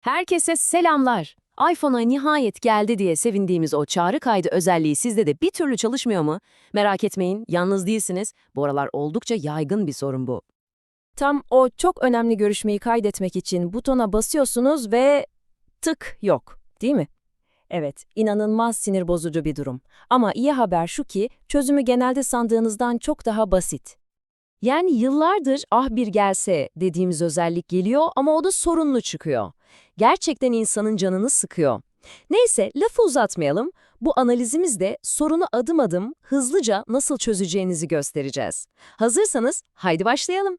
Herkese selamlar. iPhone'a nihayet geldi diye sevindiğimiz o çağrı kaydı özelliği sizde de bir türlü çalışmıyor mu? Merak etmeyin, yalnız değilsiniz. Bu aralar oldukça yaygın bir sorun bu. Tam o çok önemli görüşmeyi kaydetmek için butona basıyorsunuz ve tık yok, değil mi? Evet, inanılmaz sinir bozucu bir durum. Ama iyi haber şu ki çözümü genelde sandığınızdan çok daha basit. Yani yıllardır ah bir gelse dediğimiz özellik geliyor ama o da sorunlu çıkıyor. Gerçekten insanın canını sıkıyor. Neyse lafı uzatmayalım. Bu analizimizde sorunu adım adım hızlıca nasıl çözeceğinizi göstereceğiz. Hazırsanız haydi başlayalım.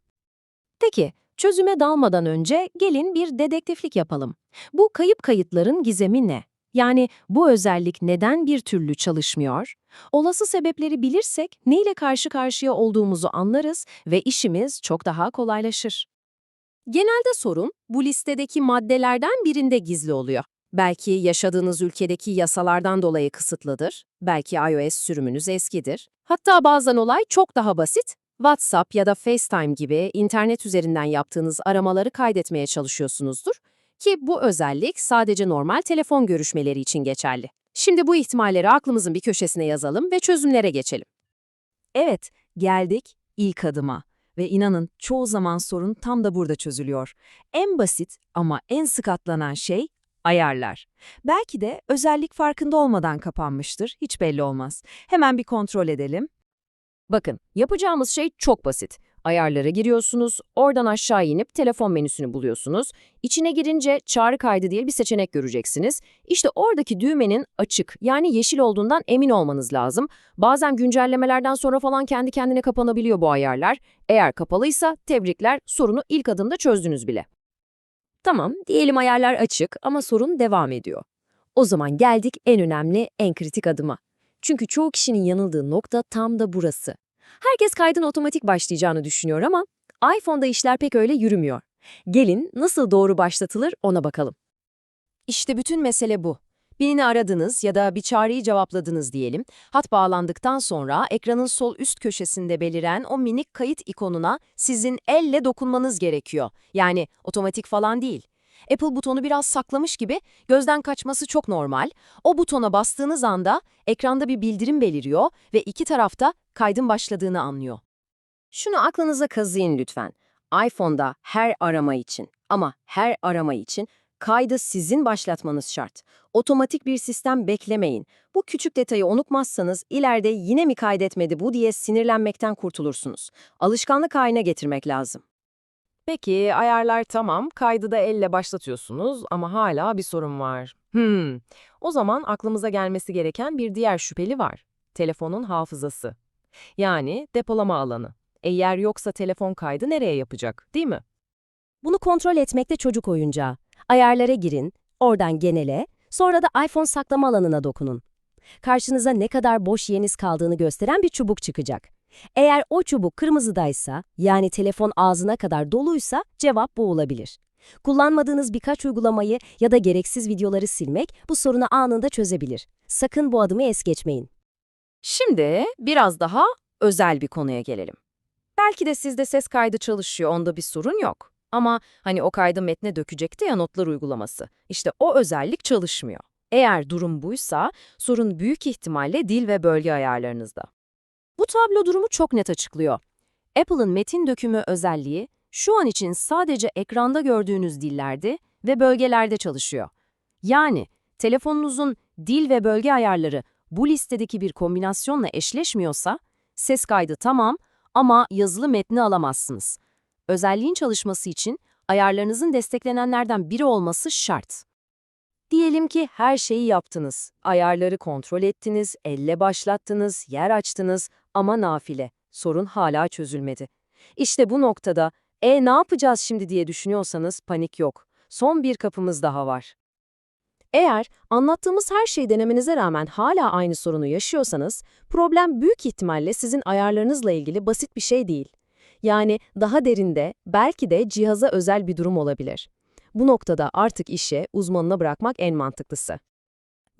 Peki, çözüme dalmadan önce gelin bir dedektiflik yapalım. Bu kayıp kayıtların gizemi ne? Yani bu özellik neden bir türlü çalışmıyor? Olası sebepleri bilirsek neyle karşı karşıya olduğumuzu anlarız ve işimiz çok daha kolaylaşır. Genelde sorun bu listedeki maddelerden birinde gizli oluyor. Belki yaşadığınız ülkedeki yasalardan dolayı kısıtlıdır, belki iOS sürümünüz eskidir. Hatta bazen olay çok daha basit. WhatsApp ya da FaceTime gibi internet üzerinden yaptığınız aramaları kaydetmeye çalışıyorsunuzdur ki bu özellik sadece normal telefon görüşmeleri için geçerli. Şimdi bu ihtimalleri aklımızın bir köşesine yazalım ve çözümlere geçelim. Evet, geldik ilk adıma. Ve inanın çoğu zaman sorun tam da burada çözülüyor. En basit ama en sık atlanan şey ayarlar. Belki de özellik farkında olmadan kapanmıştır, hiç belli olmaz. Hemen bir kontrol edelim. Bakın, yapacağımız şey çok basit. Ayarlara giriyorsunuz, oradan aşağı inip telefon menüsünü buluyorsunuz. İçine girince çağrı kaydı diye bir seçenek göreceksiniz. İşte oradaki düğmenin açık, yani yeşil olduğundan emin olmanız lazım. Bazen güncellemelerden sonra falan kendi kendine kapanabiliyor bu ayarlar. Eğer kapalıysa tebrikler, sorunu ilk adımda çözdünüz bile. Tamam, diyelim ayarlar açık ama sorun devam ediyor. O zaman geldik en önemli, en kritik adıma. Çünkü çoğu kişinin yanıldığı nokta tam da burası. Herkes kaydın otomatik başlayacağını düşünüyor ama iPhone'da işler pek öyle yürümüyor. Gelin nasıl doğru başlatılır ona bakalım. İşte bütün mesele bu. Birini aradınız ya da bir çağrıyı cevapladınız diyelim. Hat bağlandıktan sonra ekranın sol üst köşesinde beliren o minik kayıt ikonuna sizin elle dokunmanız gerekiyor. Yani otomatik falan değil. Apple butonu biraz saklamış gibi gözden kaçması çok normal. O butona bastığınız anda ekranda bir bildirim beliriyor ve iki tarafta kaydın başladığını anlıyor. Şunu aklınıza kazıyın lütfen. iPhone'da her arama için ama her arama için kaydı sizin başlatmanız şart. Otomatik bir sistem beklemeyin. Bu küçük detayı unutmazsanız ileride yine mi kaydetmedi bu diye sinirlenmekten kurtulursunuz. Alışkanlık haline getirmek lazım. Peki ayarlar tamam, kaydı da elle başlatıyorsunuz ama hala bir sorun var. Hmm, o zaman aklımıza gelmesi gereken bir diğer şüpheli var. Telefonun hafızası. Yani depolama alanı. Eğer yoksa telefon kaydı nereye yapacak, değil mi? Bunu kontrol etmekte çocuk oyuncağı. Ayarlara girin, oradan genele, sonra da iPhone saklama alanına dokunun. Karşınıza ne kadar boş yeriniz kaldığını gösteren bir çubuk çıkacak. Eğer o çubuk kırmızıdaysa, yani telefon ağzına kadar doluysa cevap bu olabilir. Kullanmadığınız birkaç uygulamayı ya da gereksiz videoları silmek bu sorunu anında çözebilir. Sakın bu adımı es geçmeyin. Şimdi biraz daha özel bir konuya gelelim. Belki de sizde ses kaydı çalışıyor, onda bir sorun yok. Ama hani o kaydı metne dökecekti ya notlar uygulaması. İşte o özellik çalışmıyor. Eğer durum buysa, sorun büyük ihtimalle dil ve bölge ayarlarınızda. Bu tablo durumu çok net açıklıyor. Apple'ın metin dökümü özelliği şu an için sadece ekranda gördüğünüz dillerde ve bölgelerde çalışıyor. Yani telefonunuzun dil ve bölge ayarları bu listedeki bir kombinasyonla eşleşmiyorsa, ses kaydı tamam ama yazılı metni alamazsınız. Özelliğin çalışması için ayarlarınızın desteklenenlerden biri olması şart. Diyelim ki her şeyi yaptınız. Ayarları kontrol ettiniz, elle başlattınız, yer açtınız ama nafile. Sorun hala çözülmedi. İşte bu noktada, e ne yapacağız şimdi diye düşünüyorsanız panik yok. Son bir kapımız daha var. Eğer anlattığımız her şeyi denemenize rağmen hala aynı sorunu yaşıyorsanız, problem büyük ihtimalle sizin ayarlarınızla ilgili basit bir şey değil. Yani daha derinde, belki de cihaza özel bir durum olabilir. Bu noktada artık işe uzmanına bırakmak en mantıklısı.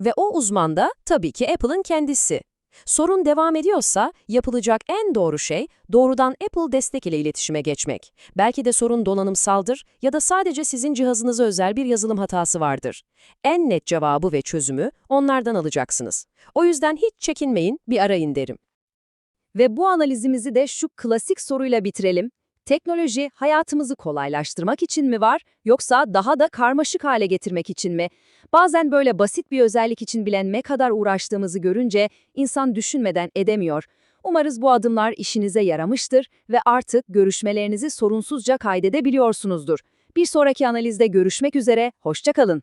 Ve o uzman da tabii ki Apple'ın kendisi. Sorun devam ediyorsa yapılacak en doğru şey doğrudan Apple destek ile iletişime geçmek. Belki de sorun donanımsaldır ya da sadece sizin cihazınıza özel bir yazılım hatası vardır. En net cevabı ve çözümü onlardan alacaksınız. O yüzden hiç çekinmeyin, bir arayın derim. Ve bu analizimizi de şu klasik soruyla bitirelim. Teknoloji hayatımızı kolaylaştırmak için mi var yoksa daha da karmaşık hale getirmek için mi? Bazen böyle basit bir özellik için bile ne kadar uğraştığımızı görünce insan düşünmeden edemiyor. Umarız bu adımlar işinize yaramıştır ve artık görüşmelerinizi sorunsuzca kaydedebiliyorsunuzdur. Bir sonraki analizde görüşmek üzere, hoşça kalın.